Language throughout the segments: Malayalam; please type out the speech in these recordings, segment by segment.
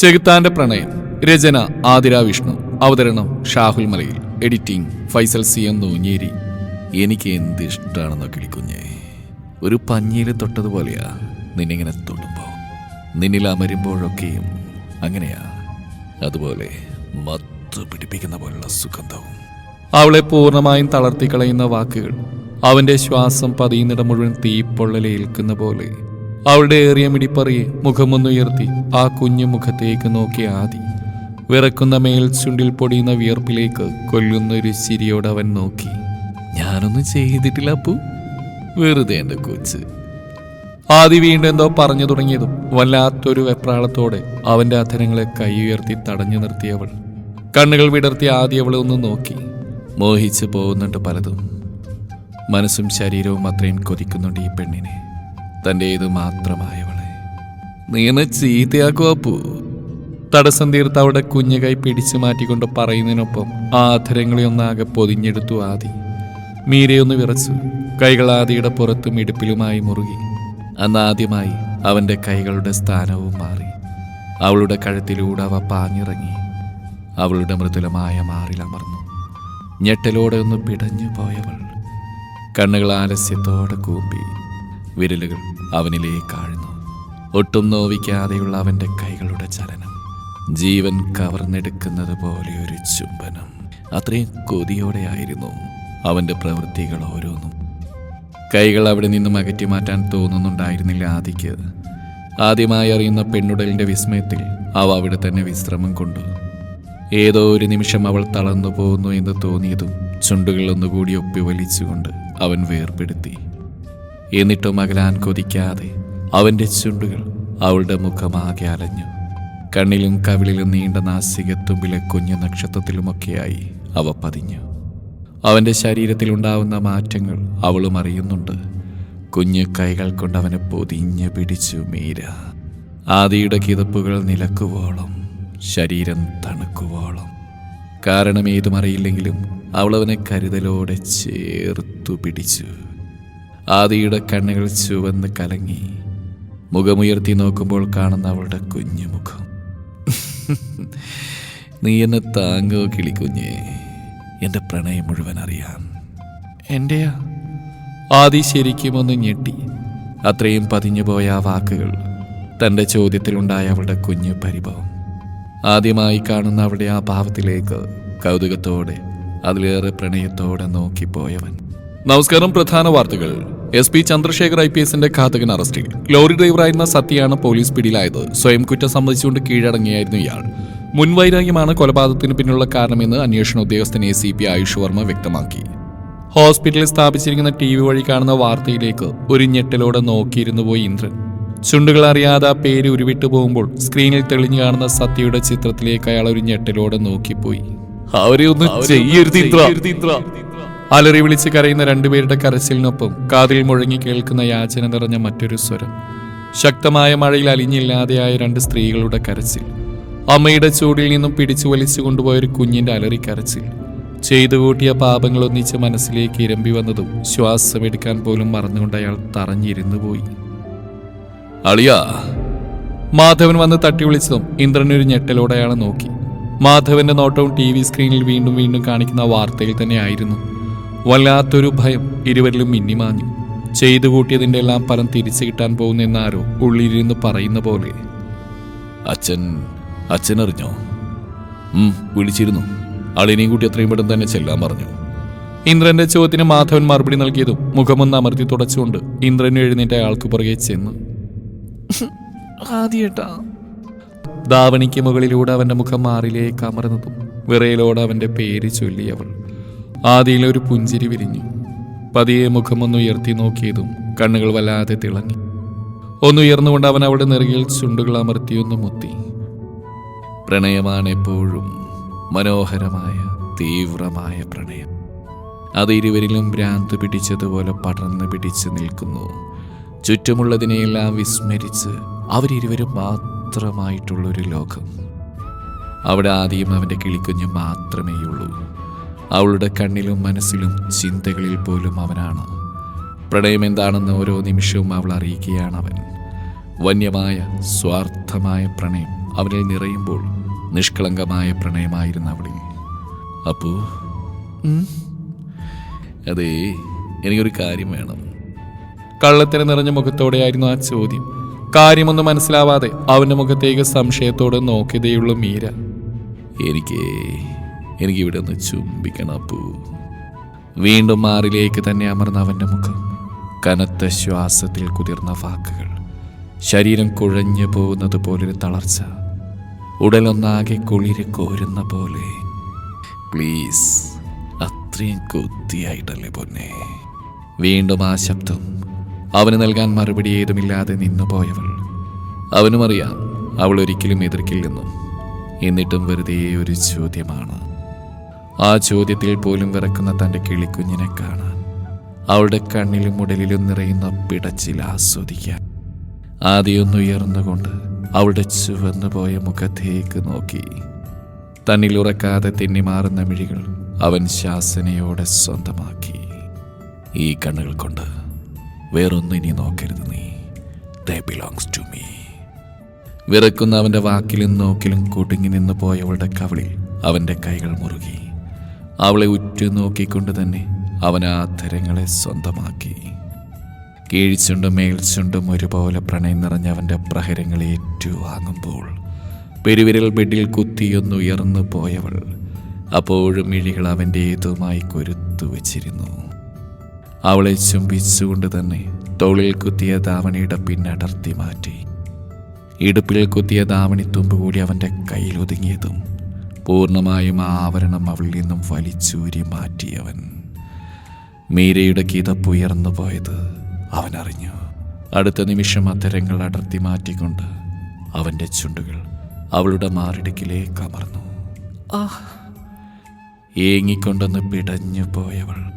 ചെകുത്താന്റെ പ്രണയം. രചന ആതിര വിഷ്ണു അവതരണം Shahul Malayil. Editing Faisal C M Noonjeri. എനിക്ക് എന്ത് ഇഷ്ടമാണെന്നോ കിളിക്കുഞ്ഞേ. ഒരു പഞ്ഞിയിൽ തൊട്ടതുപോലെയാ നിന്നിങ്ങനെ തൊടുമ്പോ. നിന്നിൽ അമരുമ്പോഴൊക്കെയും അങ്ങനെയാ. അതുപോലെ മത്ത് പിടിപ്പിക്കുന്ന പോലുള്ള സുഗന്ധവും. അവളെ പൂർണമായും തളർത്തിക്കളയുന്ന വാക്കുകൾ. അവന്റെ ശ്വാസം പതിയുന്നിടം മുഴുവൻ തീപ്പൊള്ളലേൽക്കുന്ന പോലെ അവളുടെ ഏറിയ മിടിപ്പറിയെ മുഖമൊന്നുയർത്തി ആ കുഞ്ഞു മുഖത്തേക്ക് നോക്കിയ ആദി. വിറക്കുന്ന മേൽ ചുണ്ടിൽ പൊടിയുന്ന വിയർപ്പിലേക്ക് കൊല്ലുന്ന ഒരു ചിരിയോട് അവൻ നോക്കി. ഞാനൊന്നും ചെയ്തിട്ടില്ല അപ്പു. വെറുതെ എന്റെ കൊച്ച്. ആദി വീണ്ടും എന്തോ പറഞ്ഞു തുടങ്ങിയതും വല്ലാത്തൊരു വെപ്രാളത്തോടെ അവന്റെ അധരങ്ങളെ കൈ ഉയർത്തി തടഞ്ഞു നിർത്തിയവൾ. കണ്ണുകൾ വിടർത്തി ആദി അവളെ ഒന്ന് നോക്കി. മോഹിച്ചു പോകുന്നുണ്ട് പലതും. മനസ്സും ശരീരവും അത്രയും കൊതിക്കുന്നുണ്ട് ഈ പെണ്ണിനെ. തന്റേത് മാത്രമായവളെ. നീ എന്നെ പോ തടസ്സം തീർത്ത് അവിടെ കുഞ്ഞു കൈ പിടിച്ചു മാറ്റിക്കൊണ്ട് പറയുന്നതിനൊപ്പം ആധരങ്ങളെ ഒന്നാകെ പൊതിഞ്ഞെടുത്തു ആദി. മീരയൊന്ന് വിറച്ചു. കൈകൾ ആദിയുടെ പുറത്തും ഇടുപ്പിലുമായി മുറുകി. അന്ന് ആദ്യമായി അവന്റെ കൈകളുടെ സ്ഥാനവും മാറി. അവളുടെ കഴുത്തിലൂടെ അവ പാഞ്ഞിറങ്ങി. അവളുടെ മൃദുലമായ മാറിലമർന്നു ഞെട്ടലോടെ ഒന്ന് പിടഞ്ഞു പോയവൾ കണ്ണുകൾ ആലസ്യത്തോടെ കൂമ്പി. വിരലുകൾ അവനിലേക്ക് ആഴ്ന്നു. ഒട്ടും നോവിക്കാതെയുള്ള അവന്റെ കൈകളുടെ ചലനം ജീവൻ കവർന്നെടുക്കുന്നത് പോലെ ഒരു ചുംബനം. അത്രയും കൊതിയോടെയായിരുന്നു അവന്റെ പ്രവൃത്തികൾ ഓരോന്നും. കൈകൾ അവിടെ നിന്നും അകറ്റി മാറ്റാൻ തോന്നുന്നുണ്ടായിരുന്നില്ല ആദിക്ക്. ആദ്യമായി അറിയുന്ന പെണ്ണുടലിന്റെ വിസ്മയത്തിൽ അവ അവിടെ തന്നെ വിശ്രമം കൊണ്ടു. ഏതോ ഒരു നിമിഷം അവൾ തളർന്നു പോകുന്നു എന്ന് തോന്നിയതും ചുണ്ടുകൾ ഒന്നുകൂടി ഒപ്പി വലിച്ചുകൊണ്ട് അവൻ വേർപെടുത്തി. എന്നിട്ടും അകലാൻ കൊതിക്കാതെ അവന്റെ ചുണ്ടുകൾ അവളുടെ മുഖമാകെ അലഞ്ഞു. കണ്ണിലും കവിളിലും നീണ്ട നാസികത്തുമ്പിലെ കുഞ്ഞു നക്ഷത്രത്തിലുമൊക്കെയായി അവ പതിഞ്ഞു. അവന്റെ ശരീരത്തിലുണ്ടാവുന്ന മാറ്റങ്ങൾ അവളും അറിയുന്നുണ്ട്. കുഞ്ഞു കൈകൾ കൊണ്ട് അവനെ പൊതിഞ്ഞു പിടിച്ചു മീര. ആദിയുടെ കിതപ്പുകൾ നിലക്കുവോളം ശരീരം തണുക്കുവോളം. കാരണം ഏതും അറിയില്ലെങ്കിലും അവൾ അവനെ കരുതലോടെ ചേർത്തു പിടിച്ചു. ആദിയുടെ കണ്ണുകൾ ചുവന്ന് കലങ്ങി. മുഖമുയർത്തി നോക്കുമ്പോൾ കാണുന്ന അവളുടെ കുഞ്ഞു മുഖം. നീ എന്നെ താങ്കോ കിളിക്കുഞ്ഞേ എന്റെ പ്രണയം മുഴുവൻ അറിയാം. എന്റെയാ ആദി ശരിക്കും ഒന്ന് ഞെട്ടി. അത്രയും പതിഞ്ഞുപോയ ആ വാക്കുകൾ തന്റെ ചോദ്യത്തിലുണ്ടായ അവളുടെ കുഞ്ഞു പരിഭവം. ആദ്യമായി കാണുന്ന അവളുടെ ആ ഭാവത്തിലേക്ക് കൗതുകത്തോടെ അതിലേറെ പ്രണയത്തോടെ നോക്കിപ്പോയവൻ. നമസ്കാരം പ്രധാന വാർത്തകൾ. S P Chandrasekhar I P എസിന്റെ ഘാതകൻ അറസ്റ്റിൽ. ലോറി ഡ്രൈവറായിരുന്ന സത്യയാണ് പോലീസ് പിടിയിലായത്. സ്വയം കുറ്റം സമ്മതിച്ചുകൊണ്ട് കീഴടങ്ങിയായിരുന്നു ഇയാൾ. മുൻവൈരാഗ്യമാണ് കൊലപാതകത്തിന് പിന്നിലുള്ള കാരണമെന്ന് അന്വേഷണ ഉദ്യോഗസ്ഥൻ A C P Ayush Varma വ്യക്തമാക്കി. ഹോസ്പിറ്റലിൽ സ്ഥാപിച്ചിരിക്കുന്ന ടി വി വഴി കാണുന്ന വാർത്തയിലേക്ക് ഒരു ഞെട്ടലോടെ നോക്കിയിരുന്നു പോയി ഇന്ദ്രൻ. ചുണ്ടുകൾ അറിയാതെ ആ പേര് ഉരുവിട്ടു പോകുമ്പോൾ സ്ക്രീനിൽ തെളിഞ്ഞു കാണുന്ന സത്യയുടെ ചിത്രത്തിലേക്ക് അയാൾ ഒരു ഞെട്ടലോടെ നോക്കിപ്പോയി. അവരെ ഒന്ന് ചെയ്യരുത് ഇന്ദ്ര. അലറി വിളിച്ച് കരയുന്ന രണ്ടുപേരുടെ കരച്ചിലിനൊപ്പം കാതിൽ മുഴങ്ങി കേൾക്കുന്ന യാചന നിറഞ്ഞ മറ്റൊരു സ്വരം. ശക്തമായ മഴയിൽ അലിഞ്ഞില്ലാതെയായ രണ്ട് സ്ത്രീകളുടെ കരച്ചിൽ. അമ്മയുടെ ചൂടിൽ നിന്നും പിടിച്ചു വലിച്ചു കൊണ്ടുപോയ ഒരു കുഞ്ഞിന്റെ അലറി കരച്ചിൽ. ചെയ്തു കൂട്ടിയ പാപങ്ങൾ ഒന്നിച്ച് മനസ്സിലേക്ക് ഇരമ്പി വന്നതും ശ്വാസമെടുക്കാൻ പോലും മറന്നുകൊണ്ട് അയാൾ തറഞ്ഞിരുന്നു പോയി. അളിയാ മാധവൻ വന്ന് തട്ടി വിളിച്ചതും ഇന്ദ്രൻ ഒരു ഞെട്ടലോടെ അയാളെ നോക്കി. മാധവന്റെ നോട്ടവും ടി വി സ്ക്രീനിൽ വീണ്ടും വീണ്ടും കാണിക്കുന്ന വാർത്തയിൽ തന്നെ ആയിരുന്നു. വല്ലാത്തൊരു ഭയം ഇരുവരിലും മിന്നിമാഞ്ഞു. ചെയ്തു കൂട്ടിയതിന്റെ എല്ലാം ഫലം തിരിച്ചു കിട്ടാൻ പോകുന്നെന്നാരോ ഉള്ളിലിരുന്ന് പറയുന്ന പോലെ. അച്ഛൻ അച്ഛൻ അറിഞ്ഞോ വിളിച്ചിരുന്നു. അളിനെയും കൂട്ടി അത്രയും പെട്ടെന്ന് തന്നെ ചെല്ലാൻ പറഞ്ഞു. ഇന്ദ്രന്റെ ചോദ്യത്തിന് മാധവൻ മറുപടി നൽകിയതും മുഖമൊന്ന് അമർത്തി തുടച്ചുകൊണ്ട് ഇന്ദ്രൻ എഴുന്നേറ്റ് അയാൾക്ക് പുറകെ ചെന്നു. ആദ്യേട്ടാ. ധാവണിക്ക് മുകളിലൂടെ അവന്റെ മുഖം മാറിലേക്ക് അമർന്നതും വിറയിലോടെ അവന്റെ പേര് ചൊല്ലി അവൾ. ആദിയിൽ ഒരു പുഞ്ചിരി വിരിഞ്ഞു. പതിയെ മുഖമൊന്നുയർത്തി നോക്കിയതും കണ്ണുകൾ വല്ലാതെ തിളങ്ങി. ഒന്നുയർന്നുകൊണ്ട് അവൻ അവിടെ നെറുകിൽ ചുണ്ടുകൾ അമർത്തിയൊന്നു മുത്തി. പ്രണയമാണ് എപ്പോഴും മനോഹരമായ തീവ്രമായ പ്രണയം. അത് ഇരുവരിലും ഭ്രാന്ത് പിടിച്ചതുപോലെ പടർന്നു പിടിച്ച് നിൽക്കുന്നു. ചുറ്റുമുള്ളതിനെയെല്ലാം വിസ്മരിച്ച് അവരിരുവരും മാത്രമായിട്ടുള്ളൊരു ലോകം. അവിടെ ആദ്യം അവന്റെ കിളിക്കുഞ്ഞ് മാത്രമേയുള്ളൂ. അവളുടെ കണ്ണിലും മനസ്സിലും ചിന്തകളിൽ പോലും അവനാണ്. പ്രണയം എന്താണെന്ന് ഓരോ നിമിഷവും അവൾ അറിയിക്കുകയാണ് അവൻ. വന്യമായ സ്വാർത്ഥമായ പ്രണയം അവനിൽ നിറയുമ്പോൾ നിഷ്കളങ്കമായ പ്രണയമായിരുന്നു അവളിൽ. അപ്പോ? അതെ എനിക്കൊരു കാര്യം വേണം. കള്ളത്തിന് നിറഞ്ഞ മുഖത്തോടെയായിരുന്നു ആ ചോദ്യം. കാര്യമൊന്നും മനസ്സിലാവാതെ അവന്റെ മുഖത്തേക്ക് സംശയത്തോടെ നോക്കിയതേയുള്ളൂ മീര. എനിക്ക് എനിക്ക് ഇവിടെ ഒന്ന് ചുംബിക്കണം അപ്പൂ വീണ്ടും മാറിലേക്ക് തന്നെ അമർന്ന അവന്റെ മുഖം. കനത്ത ശ്വാസത്തിൽ കുതിർന്ന വാക്കുകൾ. ശരീരം കുഴഞ്ഞു പോകുന്നത് പോലൊരു തളർച്ച. ഉടലൊന്നാകെ കുളിര് കോരുന്ന പോലെ. പ്ലീസ് അത്രയും കൊത്തിയായിട്ടല്ലേ പൊന്നെ? വീണ്ടും ആ ശബ്ദം. അവന് നൽകാൻ മറുപടി ഏതുമില്ലാതെ നിന്നുപോയവൾ അവനും അറിയാം അവൾ ഒരിക്കലും എതിർക്കില്ലെന്നും. എന്നിട്ടും വെറുതെ ഒരു ചോദ്യമാണ്. ആ ചോദ്യത്തിൽ പോലും വിറക്കുന്ന തന്റെ കിളിക്കുഞ്ഞിനെ കാണാൻ അവളുടെ കണ്ണിലും ഉടലിലും നിറയുന്ന പിടച്ചിൽ ആസ്വദിക്കാൻ. ആദ്യമൊന്നുയർന്നുകൊണ്ട് അവളുടെ ചുവന്നുപോയ മുഖത്തേക്ക് നോക്കി. തന്നിൽ ഉറക്കാതെ തെന്നിമാറുന്ന മിഴികൾ അവൻ ശാസനയോടെ സ്വന്തമാക്കി. ഈ കണ്ണുകൾ കൊണ്ട് വേറൊന്നും ഇനി നോക്കരുത് നീ. ദേ ബിലോങ്സ് ടു മീ വിറക്കുന്ന അവന്റെ വാക്കിലും നോക്കിലും കുടുങ്ങി നിന്ന് പോയവളുടെ കവളിൽ അവന്റെ കൈകൾ മുറുകി. അവളെ ഉറ്റുനോക്കിക്കൊണ്ട് തന്നെ അവൻ ആ തരങ്ങളെ സ്വന്തമാക്കി. കീഴ്ചുണ്ടും മേൽച്ചുണ്ടും ഒരുപോലെ പ്രണയം നിറഞ്ഞ അവന്റെ പ്രഹരങ്ങൾ ഏറ്റുവാങ്ങുമ്പോൾ പെരുവിരൽ ബെഡിൽ കുത്തിയൊന്നുയർന്നു പോയവൾ അപ്പോഴും മിഴികൾ അവന്റേതുമായി കൊരുത്തു വച്ചിരുന്നു. അവളെ ചുംബിച്ചുകൊണ്ട് തന്നെ തോളിൽ കുത്തിയ ധാവണിയുടെ പിന്നടർത്തി മാറ്റി. ഇടുപ്പിൽ കുത്തിയ ധാവണി തുമ്പ് കൂടി അവന്റെ കയ്യിൽ ഒതുങ്ങിയതും പൂർണമായും ആ ആവരണം അവളിൽ നിന്നും വലിച്ചൂരി മാറ്റിയവൻ. മീരയുടെ കിതപ്പുയർന്നു പോയത് അവൻ അറിഞ്ഞു. അടുത്ത നിമിഷം അത്തരങ്ങൾ അടർത്തി മാറ്റിക്കൊണ്ട് അവന്റെ ചുണ്ടുകൾ അവളുടെ മാറിടുക്കിലേക്ക് അമർന്നു ഏങ്ങിക്കൊണ്ടൊന്ന് പിടഞ്ഞു പോയവൾ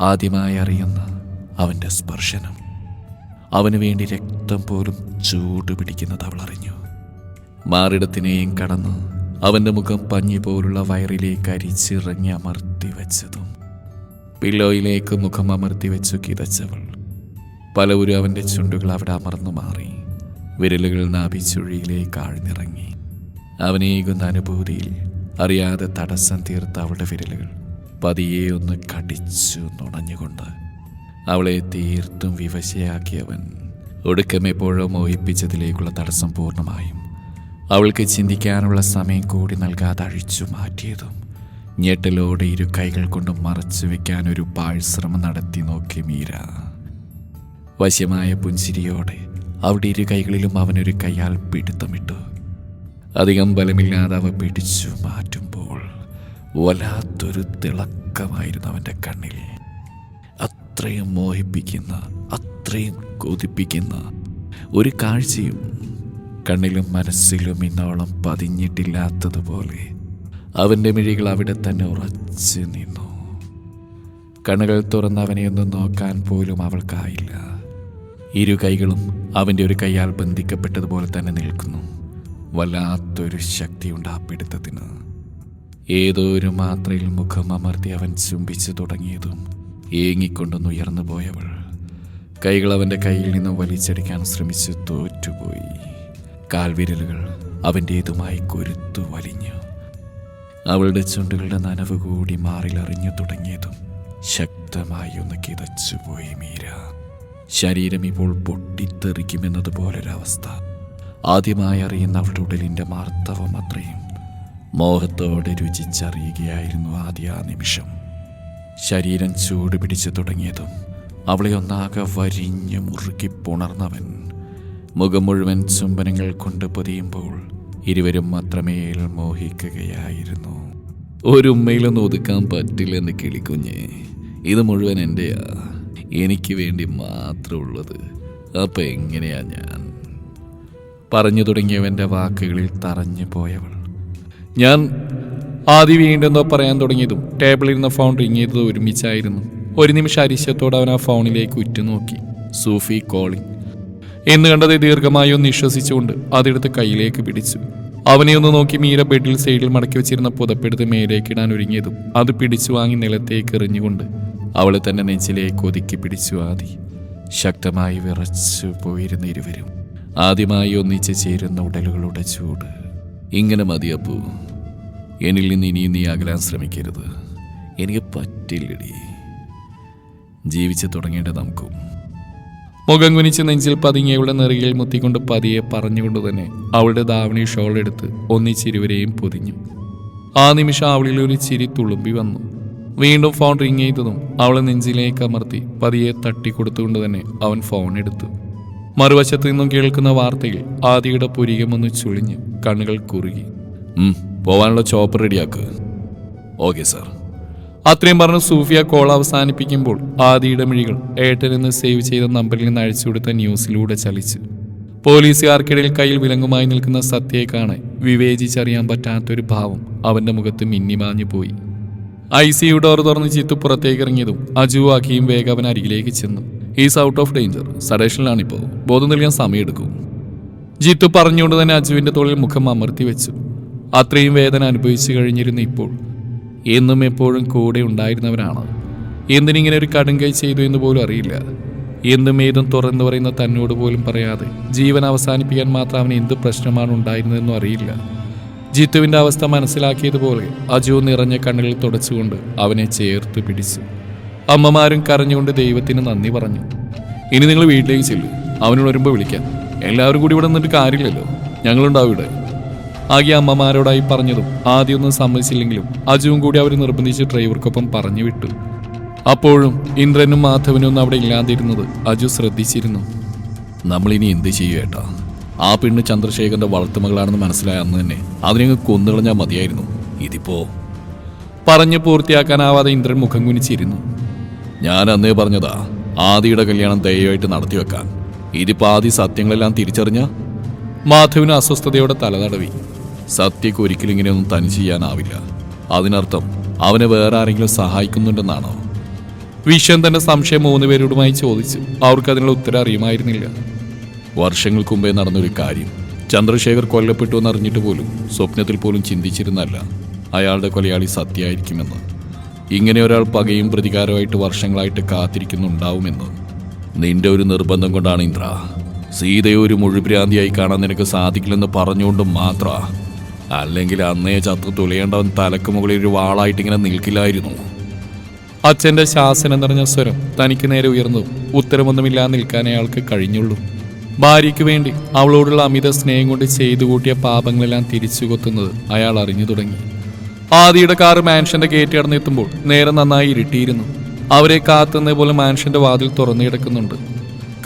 ആദ്യമായി അറിയുന്ന അവന്റെ സ്പർശനം. അവന് വേണ്ടി രക്തം പോലും ചൂട് പിടിക്കുന്നത് അവൾ അറിഞ്ഞു. മാറിടത്തിനെയും കടന്ന് അവന്റെ മുഖം പഞ്ഞി പോലുള്ള വയറിലേക്ക് അരിച്ചിറങ്ങി അമർത്തി വെച്ചതും പില്ലോയിലേക്ക് മുഖം അമർത്തി വെച്ചു കിതച്ചവൾ. പലവരും അവന്റെ ചുണ്ടുകൾ അവിടെ അമർന്നു മാറി വിരലുകൾ നാഭിച്ചുഴിയിലേക്ക് ആഴ്ന്നിറങ്ങി. അവനേകുന്ന അനുഭൂതിയിൽ അറിയാതെ തടസ്സം തീർത്ത അവളുടെ വിരലുകൾ പതിയെ ഒന്ന് കടിച്ചു നുണഞ്ഞുകൊണ്ട് അവളെ തീർത്തും വിവശയാക്കിയവൻ ഒടുക്കം എപ്പോഴോ മോഹിപ്പിച്ചതിലേക്കുള്ള തടസ്സം പൂർണമായും അവൾക്ക് ചിന്തിക്കാനുള്ള സമയം കൂടി നൽകാതെ അഴിച്ചു മാറ്റിയതും ഞെട്ടലോടെ ഇരു കൈകൾ കൊണ്ട് മറച്ചു വെക്കാൻ ഒരു പാഴ്ശ്രമം നടത്തി നോക്കി മീര. വശ്യമായ പുഞ്ചിരിയോടെ അവിടെ ഇരു കൈകളിലും അവനൊരു കൈയാൽ പിടുത്തമിട്ടു. അധികം ബലമില്ലാതെ അവ പിടിച്ചു മാറ്റുമ്പോൾ വല്ലാത്തൊരു തിളക്കമായിരുന്നു അവന്റെ കണ്ണിൽ. അത്രയും മോഹിപ്പിക്കുന്ന അത്രയും കൊതിപ്പിക്കുന്ന ഒരു കാഴ്ചയും കണ്ണിലും മനസ്സിലും ഇന്നോളം പതിഞ്ഞിട്ടില്ലാത്തതുപോലെ അവന്റെ മിഴികൾ അവിടെ തന്നെ ഉറച്ചു നിന്നു. കണ്ണുകൾ തുറന്ന് അവനെ ഒന്ന് നോക്കാൻ പോലും അവൾക്കായില്ല. ഇരു കൈകളും അവന്റെ ഒരു കൈയാൽ ബന്ധിക്കപ്പെട്ടതുപോലെ തന്നെ നിൽക്കുന്നു. വല്ലാത്തൊരു ശക്തിയുണ്ട് ആ പിടുത്തത്തിന്. ഏതോ ഒരു മാത്രയിൽ മുഖം അമർത്തി അവൻ ചുംബിച്ചു തുടങ്ങിയതും ഏങ്ങിക്കൊണ്ടൊന്ന് ഉയർന്നു പോയവൾ. കൈകൾ അവന്റെ കയ്യിൽ നിന്ന് വലിച്ചടിക്കാൻ ശ്രമിച്ച് തോറ്റുപോയി. കാൽവിരലുകൾ അവന്റേതുമായി കൊരുത്തു വലിഞ്ഞു. അവളുടെ ചുണ്ടുകളുടെ നനവ് കൂടി മാറിലറിഞ്ഞു തുടങ്ങിയതും ശക്തമായി ഒന്ന് കിതച്ചുപോയി മീര. ശരീരം ഇപ്പോൾ പൊട്ടിത്തെറിക്കുമെന്നതുപോലൊരവസ്ഥ. ആദ്യമായി അറിയുന്ന അവളുടെ ഉടലിന്റെ മാർത്തവം അത്രയും. മോഹത്തോടെ രുചിച്ചറിയുകയായിരുന്നു ആദ്യ ആ നിമിഷം. ശരീരം ചൂട് പിടിച്ചു തുടങ്ങിയതും അവളെ ഒന്നാകെ വരിഞ്ഞു മുറുക്കി പുണർന്നവൻ. മുഖം മുഴുവൻ ചുംബനങ്ങൾ കൊണ്ട് പൊതിയുമ്പോൾ ഇരുവരും മാത്രമേൽ മോഹിക്കുകയായിരുന്നു. ഒരു ഉമ്മയിലൊന്നും ഒതുക്കാൻ പറ്റില്ലെന്ന് കിളിക്കുഞ്ഞ് ഇത് മുഴുവൻ എന്റെയാ എനിക്ക് വേണ്ടി മാത്രമുള്ളത് അപ്പം എങ്ങനെയാ ഞാൻ? പറഞ്ഞു തുടങ്ങിയവന്റെ വാക്കുകളിൽ തറഞ്ഞു പോയവൾ. ഞാൻ ആദ്യം വീണ്ടെന്നോ പറയാൻ തുടങ്ങിയതും ടേബിളിൽ നിന്ന് ഫോൺ റിങ് ചെയ്തത് ഒരുമിച്ചായിരുന്നു. ഒരു നിമിഷം അരിശത്തോടെ അവൻ ആ ഫോണിലേക്ക് ഉറ്റുനോക്കി. സൂഫി കോളിംഗ് എന്ന് കണ്ടതേ ദീർഘമായി ഒന്ന് നിശ്വസിച്ചുകൊണ്ട് അതെടുത്ത് കയ്യിലേക്ക് പിടിച്ചു. അവനെ ഒന്ന് നോക്കി മീര ബെഡിൽ സൈഡിൽ മടക്കി വെച്ചിരുന്ന പുതപ്പെടുത്ത് മേലേക്കിടാൻ ഒരുങ്ങിയതും അത് പിടിച്ചു വാങ്ങി നിലത്തേക്ക് എറിഞ്ഞുകൊണ്ട് അവളെ തന്നെ നെഞ്ചിലേക്ക് ഒതുക്കി പിടിച്ചു ആദി. ശക്തമായി വിറച്ചു പോയിരുന്ന ഇരുവരും ആദ്യമായി ഒന്നിച്ച് ചേരുന്ന ഉടലുകളുടെ ചൂട്. ഇങ്ങനെ മതിയപ്പൂ എന്നിൽ നിന്ന് ഇനിയും നീ അകലാൻ ശ്രമിക്കരുത്. എനിക്ക് പറ്റില്ലടി. ജീവിച്ചു തുടങ്ങേണ്ട നമുക്കും. മുഖം കുനിച്ച് നെഞ്ചിൽ പതുങ്ങിയവളുടെ നെറുകയിൽ മുത്തിക്കൊണ്ട് പതിയെ പറഞ്ഞുകൊണ്ട് തന്നെ അവളുടെ ദാവണി ഷോൾ എടുത്ത് ഒന്നിച്ചിരുവരെയും പൊതിഞ്ഞു. ആ നിമിഷം അവളിൽ ഒരു ചിരി തുളുമ്പി വന്നു. വീണ്ടും ഫോൺ റിങ് ചെയ്തതും അവളെ നെഞ്ചിലേക്ക് അമർത്തി പതിയെ തട്ടിക്കൊടുത്തുകൊണ്ട് തന്നെ അവൻ ഫോൺ എടുത്തു. മറുവശത്തു നിന്നും കേൾക്കുന്ന വാർത്തയിൽ ആദിയുടെ പുരികമൊന്ന് ചുളിഞ്ഞ് കണ്ണുകൾ കുറുകി. "ഉം, പോവാനുള്ള ചോപ്പ് റെഡിയാക്ക്. Okay sir. അത്രയും പറഞ്ഞ് സൂഫിയ കോൾ അവസാനിപ്പിക്കുമ്പോൾ ആദിയുടെ മിഴികൾ ഏട്ടനെന്ന് സേവ് ചെയ്ത നമ്പറിൽ നിന്ന് അഴിച്ചുകൊടുത്ത ന്യൂസിലൂടെ ചലിച്ച്. പോലീസുകാർക്കിടയിൽ കയ്യിൽ വിലങ്ങുമായി നിൽക്കുന്ന സത്യയെ കാണാൻ വിവേചിച്ചറിയാൻ പറ്റാത്തൊരു ഭാവം അവന്റെ മുഖത്ത് മിന്നിമാഞ്ഞു പോയി. ഐ സി യു ഡോർ തുറന്ന് ചിത്തു പുറത്തേക്ക് ഇറങ്ങിയതും അജു അഖിയും വേഗം അവൻ അരികിലേക്ക് ചെന്നു. ഈസ് ഔട്ട് ഓഫ് ഡേഞ്ചർ സഡേഷനിലാണിപ്പോൾ ബോധം നൽകാൻ സമയമെടുക്കും. ജിത്തു പറഞ്ഞുകൊണ്ട് തന്നെ അജുവിന്റെ തോളിൽ മുഖം അമർത്തി വെച്ചു. അത്രയും വേദന അനുഭവിച്ചു കഴിഞ്ഞിരുന്ന ഇപ്പോൾ എന്നും എപ്പോഴും കൂടെ ഉണ്ടായിരുന്നവരാണ് എന്തിനിങ്ങനെ ഒരു കടുങ്കൈ ചെയ്തു എന്ന് പോലും അറിയില്ല. എന്തും ഏതും തുറന്നു പറയുന്ന തന്നോട് പോലും പറയാതെ ജീവൻ അവസാനിപ്പിക്കാൻ മാത്രം അവന് എന്ത് പ്രശ്നമാണ് ഉണ്ടായിരുന്നതെന്നും അറിയില്ല. ജിത്തുവിന്റെ അവസ്ഥ മനസ്സിലാക്കിയതുപോലെ അജു നിറഞ്ഞ കണ്ണുകൾ തുടച്ചുകൊണ്ട് അവനെ ചേർത്ത് പിടിച്ചു. അമ്മമാരും കരഞ്ഞുകൊണ്ട് ദൈവത്തിന് നന്ദി പറഞ്ഞു. ഇനി നിങ്ങൾ വീട്ടിലേക്ക് ചെല്ലു. അവനോട് വരുമ്പോൾ വിളിക്കാം. എല്ലാവരും കൂടി ഇവിടെ നിന്നിട്ട് കാര്യമില്ലല്ലോ. ഞങ്ങളുണ്ടാവും ഇവിടെ. ആകെ അമ്മമാരോടായി പറഞ്ഞതും ആദ്യമൊന്നും സമ്മതിച്ചില്ലെങ്കിലും അജുവും കൂടി അവർ നിർബന്ധിച്ച് ഡ്രൈവർക്കൊപ്പം പറഞ്ഞു വിട്ടു. അപ്പോഴും ഇന്ദ്രനും മാധവനും ഒന്നും അവിടെ ഇല്ലാതിരുന്നത് അജു ശ്രദ്ധിച്ചിരുന്നു. നമ്മളിനി എന്ത് ചെയ്യേട്ടാ ആ പെണ്ണ് ചന്ദ്രശേഖരന്റെ വളർത്തുമകളാണെന്ന് മനസ്സിലായ അന്ന് തന്നെ അതിനെ കൊന്നുകളഞ്ഞാൽ മതിയായിരുന്നു. ഇതിപ്പോ പറഞ്ഞു പൂർത്തിയാക്കാനാവാതെ ഇന്ദ്രൻ മുഖം കുനിച്ചിരുന്നു. ഞാൻ അന്നേ പറഞ്ഞതാ ആദിയുടെ കല്യാണം ദയവായിട്ട് നടത്തി വെക്കാൻ. ഇതിപ്പോ ആദി സത്യങ്ങളെല്ലാം തിരിച്ചറിഞ്ഞ? മാധവിന് അസ്വസ്ഥതയോടെ തലതടവി. സത്യക്ക് ഒരിക്കലും ഇങ്ങനെയൊന്നും തനി ചെയ്യാനാവില്ല. അതിനർത്ഥം അവനെ വേറെ ആരെങ്കിലും സഹായിക്കുന്നുണ്ടെന്നാണോ? വിശ്വൻ തന്റെ സംശയം മൂന്ന് പേരോടുമായി ചോദിച്ചു അവർക്ക് അതിനുള്ള ഉത്തരം അറിയുമായിരുന്നില്ല. വർഷങ്ങൾക്ക് മുമ്പേ നടന്നൊരു കാര്യം ചന്ദ്രശേഖർ കൊല്ലപ്പെട്ടു എന്നറിഞ്ഞിട്ട് പോലും സ്വപ്നത്തിൽ പോലും ചിന്തിച്ചിരുന്നല്ല അയാളുടെ കൊലയാളി സത്യമായിരിക്കുമെന്ന് ഇങ്ങനെ ഒരാൾ പകയും പ്രതികാരമായിട്ട് വർഷങ്ങളായിട്ട് കാത്തിരിക്കുന്നുണ്ടാവുമെന്ന്. നിന്റെ ഒരു നിർബന്ധം കൊണ്ടാണ് ഇന്ദ്ര. സീതയെ ഒരു മുഴുഭ്രാന്തിയായി കാണാൻ നിനക്ക് സാധിക്കില്ലെന്ന് പറഞ്ഞുകൊണ്ട് മാത്ര അല്ലെങ്കിൽ അന്നേ ചത്ത് തുലയേണ്ടവൻ തലക്ക് മുകളിൽ ഒരു വാളായിട്ട് ഇങ്ങനെ നിൽക്കില്ലായിരുന്നു. അച്ഛന്റെ ശാസനം നിറഞ്ഞ സ്വരം തനിക്ക് നേരെ ഉയർന്നു. ഉത്തരമൊന്നുമില്ലാതെ നിൽക്കാൻ അയാൾക്ക് കഴിഞ്ഞുള്ളൂ. ഭാര്യയ്ക്ക് വേണ്ടി അവളോടുള്ള അമിത സ്നേഹം കൊണ്ട് ചെയ്തു കൂട്ടിയ പാപങ്ങളെല്ലാം തിരിച്ചു കൊത്തുന്നത് അയാൾ അറിഞ്ഞു തുടങ്ങി. ആദിയുടെ കാർ മാൻഷന്റെ ഗേറ്റ് കടന്നെത്തുമ്പോൾ നേരെ നന്നായി ഇരുട്ടിയിരുന്നു. അവരെ കാത്തുന്ന പോലെ മാൻഷന്റെ വാതിൽ തുറന്നു കിടക്കുന്നുണ്ട്.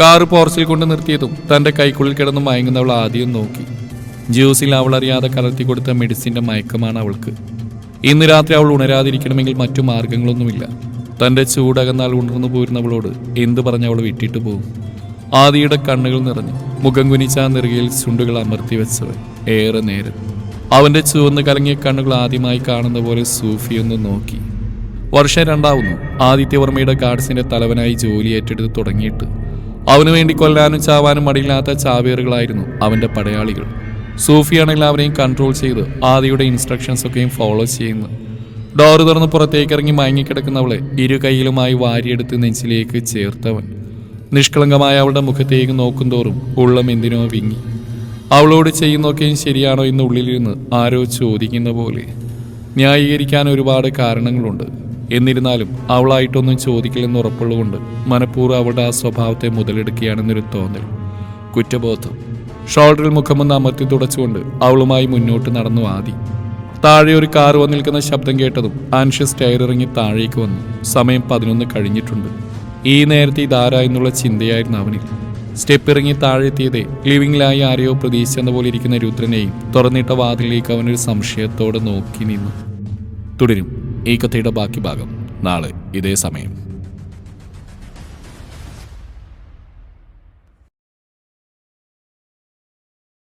കാറ് പോർച്ചിൽ കൊണ്ട് നിർത്തിയതും തന്റെ കൈക്കുള്ളിൽ കിടന്ന് മയങ്ങുന്നവൾ ആദ്യം നോക്കി. ജ്യൂസിൽ അവൾ അറിയാതെ കലർത്തി കൊടുത്ത മെഡിസിന്റെ മയക്കമാണ് അവൾക്ക്. ഇന്ന് രാത്രി അവൾ ഉണരാതിരിക്കണമെങ്കിൽ മറ്റു മാർഗങ്ങളൊന്നുമില്ല. തന്റെ ചൂടകന്നാൽ ഉണർന്നു പോരുന്നവളോട് എന്തു പറഞ്ഞ് അവൾ വിട്ടിട്ട് പോകും? ആദിയുടെ കണ്ണുകൾ നിറഞ്ഞു മുഖം കുനിച്ച നെറുകയിൽ ചുണ്ടുകൾ അമർത്തി വെച്ചവൻ ഏറെ നേരം അവന്റെ ചുവന്ന് കലങ്ങിയ കണ്ണുകൾ ആദ്യമായി കാണുന്ന പോലെ സൂഫിയൊന്ന് നോക്കി. വർഷം രണ്ടാവുന്നു. ആദിത്യവർമ്മയുടെ ഗാർഡ്സിന്റെ തലവനായി ജോലി ഏറ്റെടുത്ത് തുടങ്ങിയിട്ട്. അവനു വേണ്ടി കൊല്ലാനും ചാവാനും മടിയില്ലാത്ത ചാവേറുകളായിരുന്നു അവന്റെ പടയാളികൾ. സൂഫിയാണ് എല്ലാവരെയും കൺട്രോൾ ചെയ്ത് ആദിയുടെ ഇൻസ്ട്രക്ഷൻസ് ഒക്കെയും ഫോളോ ചെയ്യുന്നു ഡോറ് തുറന്ന് പുറത്തേക്ക് ഇറങ്ങി മയങ്ങിക്കിടക്കുന്നവളെ ഇരു കൈയിലുമായി വാരിയെടുത്ത് നെഞ്ചിലേക്ക് ചേർത്തവൻ. നിഷ്കളങ്കമായ അവളുടെ മുഖത്തേക്ക് നോക്കും തോറും ഉള്ളം എന്തിനോ വിങ്ങി. അവളോട് ചെയ്യുന്നൊക്കെയും ശരിയാണോ എന്ന് ഉള്ളിലിരുന്ന് ആരോ ചോദിക്കുന്ന പോലെ. ന്യായീകരിക്കാൻ ഒരുപാട് കാരണങ്ങളുണ്ട്. എന്നിരുന്നാലും അവളായിട്ടൊന്നും ചോദിക്കില്ലെന്ന് ഉറപ്പുള്ളതുകൊണ്ട് മനഃപൂർവം അവളുടെ ആ സ്വഭാവത്തെ മുതലെടുക്കുകയാണെന്നൊരു തോന്നൽ. കുറ്റബോധം. ഷോൾഡറിൽ മുഖമൊന്ന് അമർത്തി തുടച്ചുകൊണ്ട് അവളുമായി മുന്നോട്ട് നടന്നു ആദി. താഴെ ഒരു കാർ വന്ന് നിൽക്കുന്ന ശബ്ദം കേട്ടതും ആൻഷ്യസ് ടയർ ഇറങ്ങി താഴേക്ക് വന്നു. സമയം പതിനൊന്ന് കഴിഞ്ഞിട്ടുണ്ട്. ഈ നേരത്തെ ഇതാരാ എന്നുള്ള ചിന്തയായിരുന്നു അവനിൽ. സ്റ്റെപ്പ് ഇറങ്ങി താഴെത്തിയതേ ലിവിംഗിലായി ആരെയോ പ്രതീക്ഷിച്ചെന്ന പോലെ ഇരിക്കുന്ന രുദ്രനെയും തുറന്നിട്ട വാതിലിലേക്ക് അവനൊരു സംശയത്തോടെ നോക്കി നിന്നു. തുടരും. ഈ കഥയുടെ ബാക്കി ഭാഗം നാളെ ഇതേ സമയം.